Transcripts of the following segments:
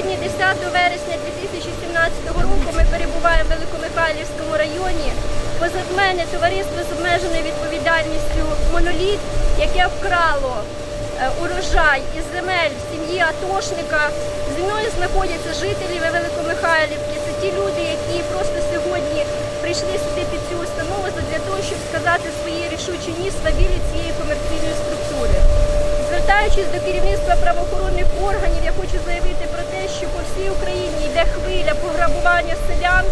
вересня 2017 року ми перебуваємо в Великомихайлівському районі. Позад мене товариство з обмеженою відповідальністю Моноліт, яке вкрало е, урожай із земель сім'ї Атошника. Зі мною знаходяться жителі Великомихайлівки. Це ті люди, які просто сьогодні прийшли сюди під цю установу для того, щоб сказати свої рішучі ні свавілі цієї структури. Звертаючись до керівництва правоохоронних органів, я хочу заявити про те, що по всій Україні йде хвиля пограбування селян.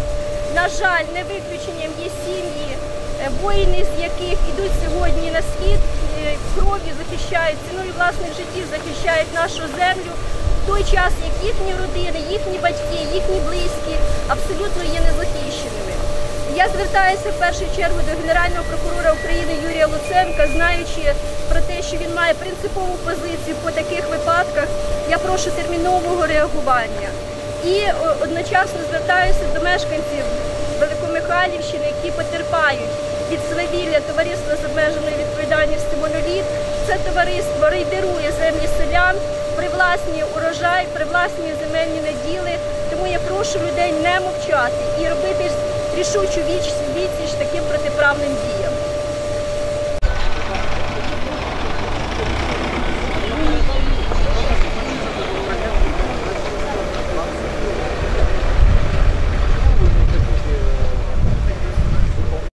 На жаль, не виключенням є сім'ї, е, воїни з яких ідуть сьогодні на схід, е, кров'ю захищають ціною власних життів, захищають нашу землю. В той час, як їхні родини, їхні батьки, їхні близькі абсолютно є незахищеними. Я звертаюся в першу чергу до Генерального прокурора України Юрія Луценка, знаючи про те, що він має принципову позицію по таких випадках. Я прошу термінового реагування. І одночасно звертаюся до мешканців Великомихайлівщини, які потерпають від свавілля товариства з обмеженою відповідальністю моноліт. Це товариство рейдерує землі селян, привласнює урожай, привласнює земельні наділи. Тому я прошу людей не мовчати і робити рішучу віч відсіч таким протиправним діям.